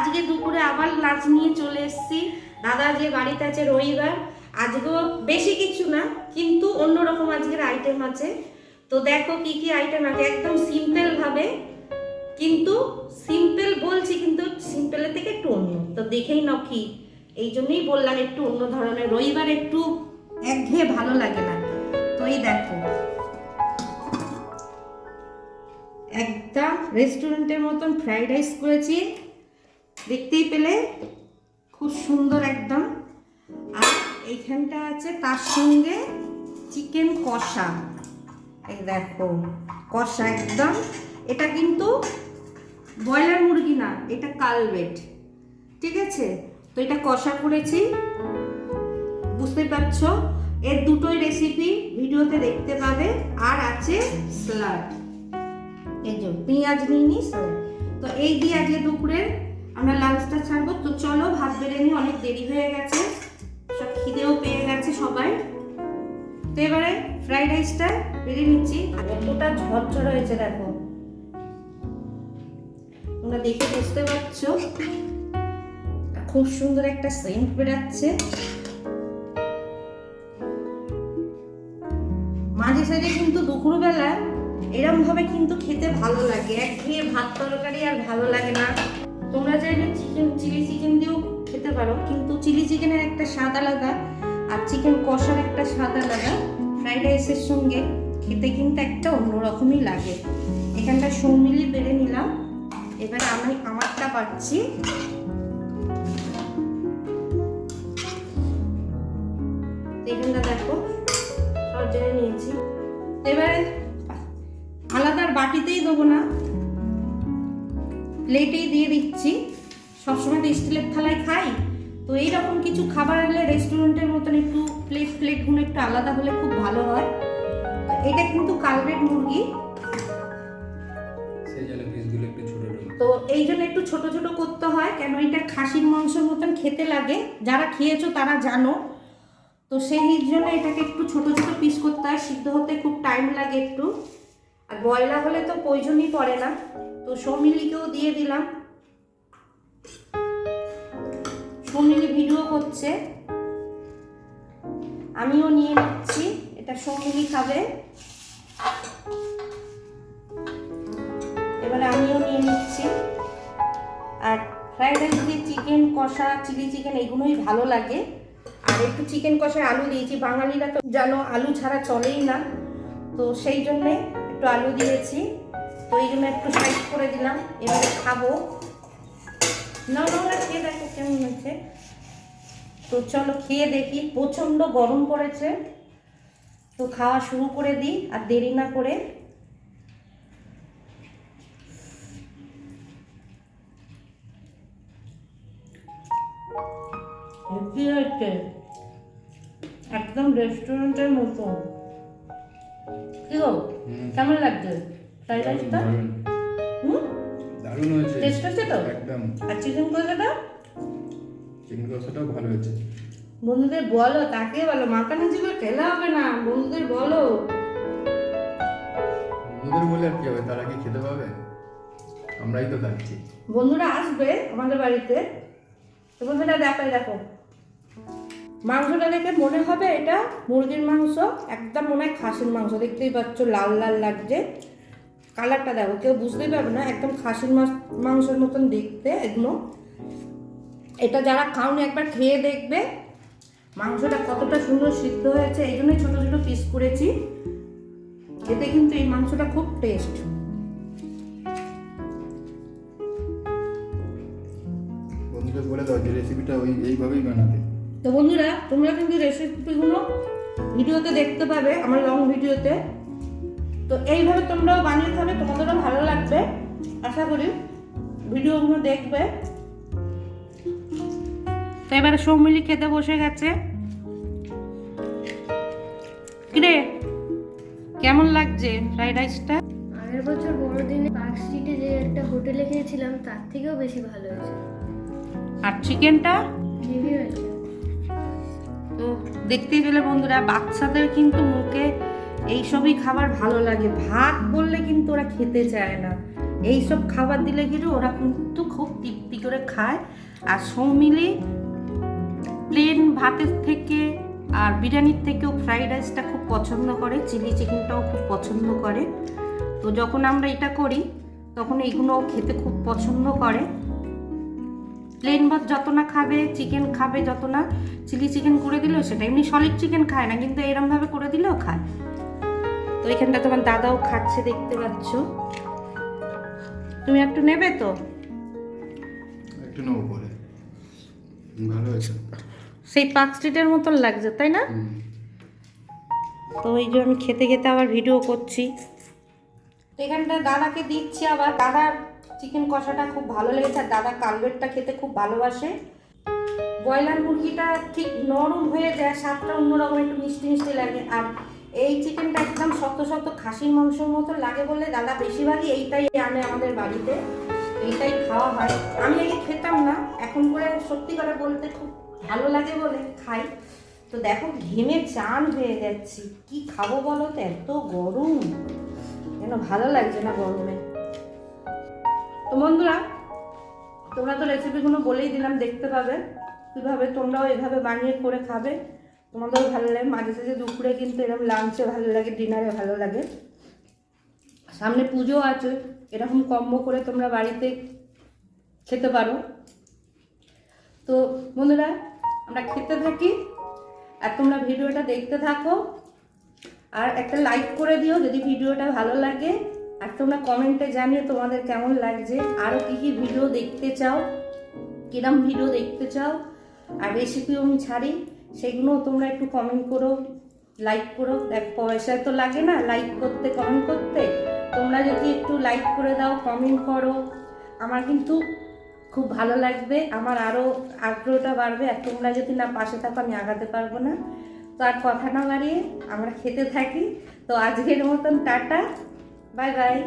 আজকে দুপুরে আবার লাঞ্চ নিয়ে চলে এসেছি। দাদা যে বাড়িতে আছে রবিবার, আজকেও বেশি কিছু না, কিন্তু অন্যরকম আজকের আইটেম আছে। তো দেখো কি কি আইটেম আছে, একদম সিম্পল ভাবে, কিন্তু সিম্পল বলছি, কিন্তু সিম্পলের থেকে একটু অন্য। তো দেখেই নাও কি, এই জন্যই বললাম একটু অন্য ধরনের, রবিবার একটু একঘেয়ে ভালো লাগে না। তো এই দেখো, একদম রেস্টুরেন্টের মতন ফ্রাইড রাইস করেছি। দেখতেই পেলে? খুব সুন্দর একদম। আর এইখানটা আছে তার সঙ্গে চিকেন কষা। এই দেখো, কষা একদম। এটা কিন্তু ব্রয়লার মুরগি না, এটা কালবেট। ঠিক আছে? তো এটা কষা করেছি। বুঝতে পারছ? এর দুটোই রেসিপি ভিডিওতে দেখতে পাবে। আর আছে স্যালাড এই যে পেঁয়াজ নিয়ে নিস। তো এই দিয়ে আজকে দুপুরের আমরা লাঞ্চটা ছাড়বো। তো চলো, ভাত বেড়ে নিই অনেক দেরি হয়ে গেছে। সব খিদেও পেয়ে গেছে সবাই। তো এবারে ফ্রাইড রাইসটা বেড়ে নিচ্ছি। কতটা ঝরঝর হয়েছে, দেখো। তোমরা দেখে বুঝতে পারছ। খুব সুন্দর একটা সেন্ট বেরাচ্ছে মাঝে সাঝে কিন্তু দুপুরবেলা এরম ভাবে কিন্তু খেতে ভালো লাগে। একঘেয়ে ভাত তরকারি আর ভালো লাগে না। তোমরা চাইলে চিকেন চিলি চিকেন দিয়েও খেতে পারো, কিন্তু চিলি চিকেনের একটা স্বাদ আলাদা আর চিকেন কষার একটা স্বাদ আলাদা। ফ্রাইড রাইসের সঙ্গে খেতে কিন্তু একটা অন্যরকমই লাগে। এখানটা সৌমিলি বেড়ে নিলাম। এবার আমি আমারটা পাচ্ছি। এখানটা দেখো, সব নিয়েছি। এবারে আলাদা আর বাটিতেই দেবো না। প্লেটেই দিয়ে দিচ্ছি। সবসময় তো স্টিলের থালায় খাই। তো এইরকম কিছু খাবার হলে রেস্টুরেন্টের মতন একটু প্লেট প্লেটগুলো একটু আলাদা হলে খুব ভালো হয়। এটা কিন্তু কালবেট মুরগি। তো এই জন্য একটু ছোট ছোট করতে হয় কেন এটা খাসির মাংসের মতন খেতে লাগে। যারা খেয়েছো তারা জানো। তো সেই জন্য এটাকে একটু ছোট ছোট পিস করতে হয়। সিদ্ধ হতে খুব টাইম লাগে একটু। আর ব্রয়লার হলে তো প্রয়োজনই পড়ে না। তো সৌমিলিকেও দিয়ে দিলাম। সৌমিলি ভিডিও করছে। আমিও নিয়ে নিচ্ছি। এটা সৌমিলি খাবে। এবারে আমিও নিয়ে নিচ্ছি। আর ফ্রাইড রাইস দিয়ে চিকেন কষা চিলি চিকেন এগুলোই ভালো লাগে। আর একটু চিকেন কষায় আলু দিয়েছি। বাঙালিরা তো জানো, আলু ছাড়া চলেই না। তো সেই জন্যে একটু আলু দিয়েছি। তো এই জন্য একটু সাইড করে দিলাম। এবারে খাব। না না খেয়ে দেখো কেমন হয়েছে। তো চলো খেয়ে দেখি। প্রচণ্ড গরম পড়েছে। তো খাওয়া শুরু করে দিই আর দেরি না করে। হেভি হয়েছে? একদম রেস্টুরেন্টের মতো কি গো? কেমন লাগছে? ফ্রাইড রাইসটা হুম? দারুণ হয়েছে। টেস্ট হচ্ছে তো? একদম। আর চিকেন কষাটা? চিকেন কষাটাও ভালো হয়েছে। বন্ধুদের বলো তাকে বলো মাখানি জিভে খেলে হবে না বন্ধুদের বলো। ওদের বলে আর কি হবে তারা কি খেতে পাবে? আমরাই তো খাচ্ছি। বন্ধুরা আসবে আমাদের বাড়িতে। তো বন্ধুরা দেখো দেখো। মাংসটা দেখে মনে হবে এটা মুরগির মাংস একদম মনে হয় খাসির মাংস দেখতেই পাচ্ছ লাল লাল লাগছে। কালারটা দেখো কেউ বুঝতেই পারবে না একদম খাসির মাংসের মতন দেখতে এগুলো এটা যারা খাওনি একবার খেয়ে দেখবে। মাংসটা কতটা সুন্দর সিদ্ধ হয়েছে এই জন্যই ছোটো ছোটো পিস করেছি। এতে কিন্তু এই মাংসটা খুব টেস্ট বন্ধুদের বলে দাও যে রেসিপিটা ওই এইভাবেই বানাতে তো বন্ধুরা তোমরা কিন্তু রেসিপিগুলো ভিডিওতে দেখতে পাবে আমার লং ভিডিওতে তো এইভাবে তোমরাও বানিয়ে খাবে তোমাদেরও ভালো লাগবে আশা করি। ভিডিওগুলো দেখবে। তো এবারে সৌমিলি খেতে বসে গেছে। কিরে কেমন লাগছে ফ্রাইড রাইসটা? আগের বছর বড়দিনে পার্ক স্ট্রিটে যে একটা হোটেলে খেয়েছিলাম তার থেকেও বেশি ভালো হয়েছে। আর চিকেনটা? তো দেখতেই পেলে বন্ধুরা বাচ্চাদের কিন্তু মুখে এইসবই খাবার ভালো লাগে। ভাত বললে কিন্তু ওরা খেতে চায় না। এইসব খাবার দিলে কিন্তু ওরা কিন্তু খুব তৃপ্তি করে খায়। আর সৌমিলি প্লেন ভাতের থেকে আর বিরিয়ানির থেকেও ফ্রাইড রাইসটা খুব পছন্দ করে চিলি চিকেনটাও খুব পছন্দ করে। তো যখন আমরা এটা করি, তখন এইগুলো খেতে খুব পছন্দ করে। প্লেন ভাত যত না খাবে চিকেন খাবে যত না চিলি চিকেন করে দিলেও সেটা, এমনি সলিড চিকেন খায় না, কিন্তু এরমভাবে করে দিলেও খায়। তো এখানটা তোমার দাদাও খাচ্ছে দেখতে পাচ্ছ। তুমি একটু নেবে তো? একটু নেব পরে। ভালো হয়েছে। সেই পার্ক স্ট্রিটের মতন লাগছে তাই না? তো ওই যে আমি খেতে খেতে আবার ভিডিও করছি। এখানটা দাদাকে দিচ্ছি আবার। দাদার চিকেন কষাটা খুব ভালো লেগেছে আর দাদা কালবেটটা খেতে খুব ভালোবাসে। ব্রয়লার মুরগিটা ঠিক নরম হয়ে যায় স্বাদটা অন্যরকম একটু মিষ্টি মিষ্টি লাগে। আর এই চিকেনটা একদম শক্ত শক্ত খাসির মাংসের মতো লাগে বলে দাদা বেশিরভাগই এইটাই আনে আমাদের বাড়িতে। এইটাই খাওয়া হয়। আমি আগে খেতাম না, এখন করে সত্যি করে বলতে খুব ভালো লাগে বলে খাই। তো দেখো, ঘেমে চান হয়ে যাচ্ছি। কি খাব বলো তো? এত গরম। যেন ভালো লাগছে না গরমে? তো বন্ধুরা, তোমরা তো রেসিপিগুলো বলেই দিলাম, দেখতে পাবে। কীভাবে তোমরাও এভাবে বানিয়ে করে খাবে। তোমাদেরও ভালো লাগে, মাঝে সাঝে দুপুরে কিন্তু এরকম লাঞ্চে ভালো লাগে ডিনারে ভালো লাগে। সামনে পুজো আছে, এরকম কম্বো করে তোমরা বাড়িতে খেতে পারো। তো বন্ধুরা, আমরা খেতে থাকি, আর তোমরা ভিডিওটা দেখতে থাকো, আর একটা লাইক করে দিও যদি ভিডিওটা ভালো লাগে। আর তোমরা কমেন্টে জানিয়ে তোমাদের কেমন লাগছে আরও কী কী ভিডিও দেখতে চাও, কিরম ভিডিও দেখতে চাও, আর রেসিপিও আমি ছাড়ি। সেগুলোও তোমরা একটু কমেন্ট করো লাইক করো। দেখ, পয়সা তো লাগে না লাইক করতে কমেন্ট করতে। তোমরা যদি একটু লাইক করে দাও কমেন্ট করো। আমার কিন্তু খুব ভালো লাগবে, আমার আরও আগ্রহটা বাড়বে। আর তোমরা যদি না পাশে থাকো, আমি আগাতে পারব না। তো আর কথা না বাড়িয়ে আমরা খেতে থাকি। তো আজকের মতন টাটা বাই বাই